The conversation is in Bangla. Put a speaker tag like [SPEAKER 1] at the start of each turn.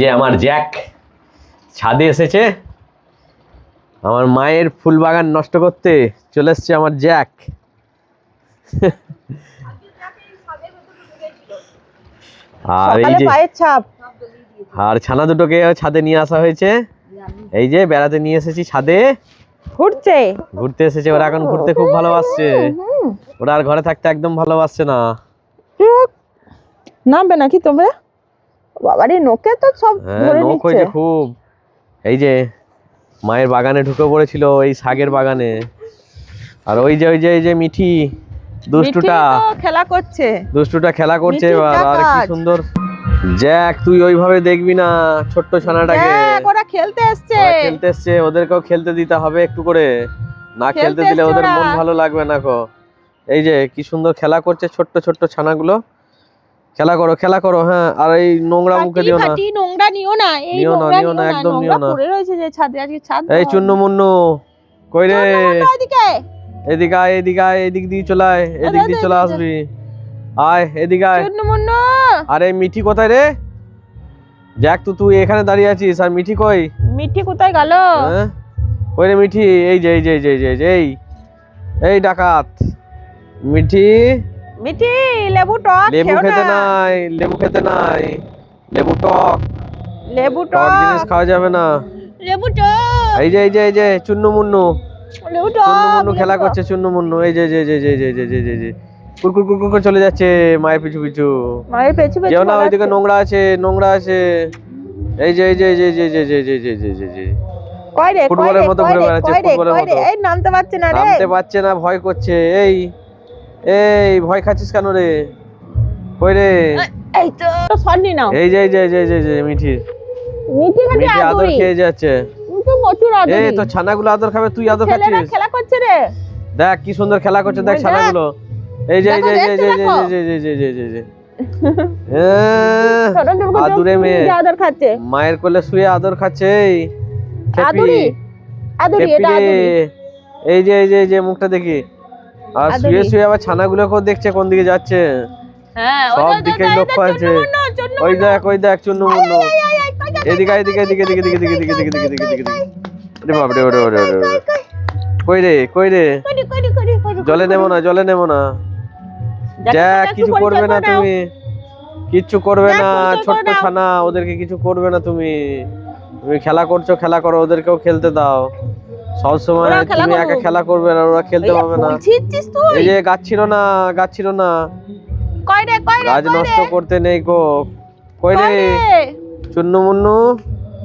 [SPEAKER 1] যে আমার জ্যাক ছাদে এসেছে আমার মায়ের ফুল বাগান নষ্ট করতে চলে এসছে আমার জ্যাক। আর এই যে
[SPEAKER 2] পায়ের ছাপ।
[SPEAKER 1] আর ছানা দুটোকে ছাদে নিয়ে আসা হয়েছে। এই যে বেড়াতে নিয়ে এসেছি ছাদে।
[SPEAKER 2] ঘুরছে
[SPEAKER 1] ঘুরতে এসেছে ওরা এখন ঘুরতে খুব ভালোবাসছে। ওরা আর ঘরে থাকতে একদম ভালোবাসছে না।
[SPEAKER 2] নামবে নাকি তোমরা? বাবারে নোকে তো সব
[SPEAKER 1] হ্যাঁ
[SPEAKER 2] ধরে
[SPEAKER 1] হয়েছে খুব। এই যে মায়ের বাগানে ঢুকে পড়েছিল এই শাকের বাগানে। আর ওই যে ওই যে এই যে মিঠি দুষ্টুটা।
[SPEAKER 2] খেলা করছে।
[SPEAKER 1] দুষ্টুটা খেলা করছে আর কি সুন্দর। জ্যাক তুই ওইভাবে দেখবি না ছোট্ট ছানাটাকে।
[SPEAKER 2] ওরা খেলতে এসছে।
[SPEAKER 1] খেলতে এসছে ওদেরকেও খেলতে দিতে হবে একটু করে। না খেলতে
[SPEAKER 2] খেলতে
[SPEAKER 1] দিলে ওদের মন ভালো লাগবে না কো এই যে কি সুন্দর খেলা করছে ছোট্ট ছোট্ট ছানাগুলো। খেলা করো খেলা করো হ্যাঁ আর এই নোংরা মুখে দিও না।
[SPEAKER 2] নোংরা নিও না এই
[SPEAKER 1] নিও না,
[SPEAKER 2] নোংরা
[SPEAKER 1] নিও না, একদম নিও না।
[SPEAKER 2] পড়ে রয়েছে যে ছাদে আজকে ছাদ
[SPEAKER 1] এই চুন্নু মুন্নু কই রে?
[SPEAKER 2] এদিকে।
[SPEAKER 1] এদিকে আয় এদিকে আয় এদিক দিয়ে চলে আয় এদিক দিয়ে চলে। আসবি। আয় এদিকে আয়।
[SPEAKER 2] চুন্নু মুন্নু।
[SPEAKER 1] আরে মিঠি কোথায় রে? যাক তো তুই এখানে দাঁড়িয়ে আছিস আর মিঠি কই?
[SPEAKER 2] মিঠি কোথায় গেল?
[SPEAKER 1] হ্যাঁ? কই রে মিঠি? এই যে এই যে, এই যে এই। এই ডাকাত। মিঠি?
[SPEAKER 2] লেবু টক
[SPEAKER 1] লেবু খেতে নাই লেবু খেতে নাই লেবু টক
[SPEAKER 2] লেবু
[SPEAKER 1] টক জিনিস খাওয়া যাবে না
[SPEAKER 2] লেবু টক
[SPEAKER 1] এই যে এই যে এই যে চুন্নু মুন্নু
[SPEAKER 2] লেবু
[SPEAKER 1] চুন্নু
[SPEAKER 2] টক
[SPEAKER 1] মুন্নু খেলা করছে চুন্নু মুন্নু এই যে যে যে যে যে যে যে যে যে কুরকুর কুরকুর করে চলে যাচ্ছে মায়ের পিছু পিছু
[SPEAKER 2] মায়ের পেছু পেছু
[SPEAKER 1] যেও না ওইদিকে নোংরা আছে নোংরা আছে এই যে এই যে এই যে এই যে এই যে এই যে এই যে এই যে যে
[SPEAKER 2] কই রে
[SPEAKER 1] ফুটবলের মতো ঘুরে বেড়াচ্ছে, ফুটবলের? মতো।
[SPEAKER 2] এই নামতে পারছে না রে
[SPEAKER 1] নামতে পারছে না ভয় করছে এই এই ভয় খাচ্ছিস কেন রে কই রে
[SPEAKER 2] এই তো সন্নি নাও
[SPEAKER 1] এই যে এই যে এই যে এই যে, এই মিঠি আদর খেয়ে যাচ্ছে
[SPEAKER 2] প্রচুর আদরি
[SPEAKER 1] এই তো ছানাগুলো আদর খাবে তুই আদর
[SPEAKER 2] ছেলেরা
[SPEAKER 1] খাচ্ছিস
[SPEAKER 2] খেলা করছে রে
[SPEAKER 1] দেখ কি সুন্দর খেলা করছে দেখ ছানাগুলো এই যে এই যে এই যে এই যে এই যে এই যে যে যে আদুরে মেয়ে
[SPEAKER 2] আদর খাচ্ছে
[SPEAKER 1] মায়ের কোলে শুয়ে আদর খাচ্ছে এই
[SPEAKER 2] আদুরি আদুরি এটা আদুরি
[SPEAKER 1] এই যে এই যে এই যে মুখটা দেখি আর। শুয়ে শুয়ে আবার ছানাগুলোকেও দেখছে কোন দিকে যাচ্ছে।
[SPEAKER 2] হ্যাঁ
[SPEAKER 1] সব দিকেই লক্ষ্য আছে। ওই দেখ ওই দেখ চুন্নু মুন্নু এদিকে এদিকে এদিকে
[SPEAKER 2] কই,
[SPEAKER 1] এদিকে
[SPEAKER 2] কই,
[SPEAKER 1] এদিকে এদিকে এদিকে এদিকে এদিকে।
[SPEAKER 2] কই,
[SPEAKER 1] এদিকে রে ওরে ওরে ওরে কই রে কই রে? জলে নেব না জলে নেব না।
[SPEAKER 2] দেখো,
[SPEAKER 1] যা কিছু করবে না। তুমি। কিচ্ছু করবে না ছোট্ট ছানা ওদেরকে কিছু করবে না তুমি। তুমি খেলা করছ খেলা করো ওদেরকেও খেলতে দাও। সব সময় তুমি একা খেলা করবে না ওরা খেলতে
[SPEAKER 2] পারবে
[SPEAKER 1] পাবে না এই যে গাছ ছিল না গাছ ছিল না।
[SPEAKER 2] কই রে কই রে
[SPEAKER 1] গাছ নষ্ট করতে নেই গো। কই
[SPEAKER 2] রে?
[SPEAKER 1] চুন্নু মুন্নু?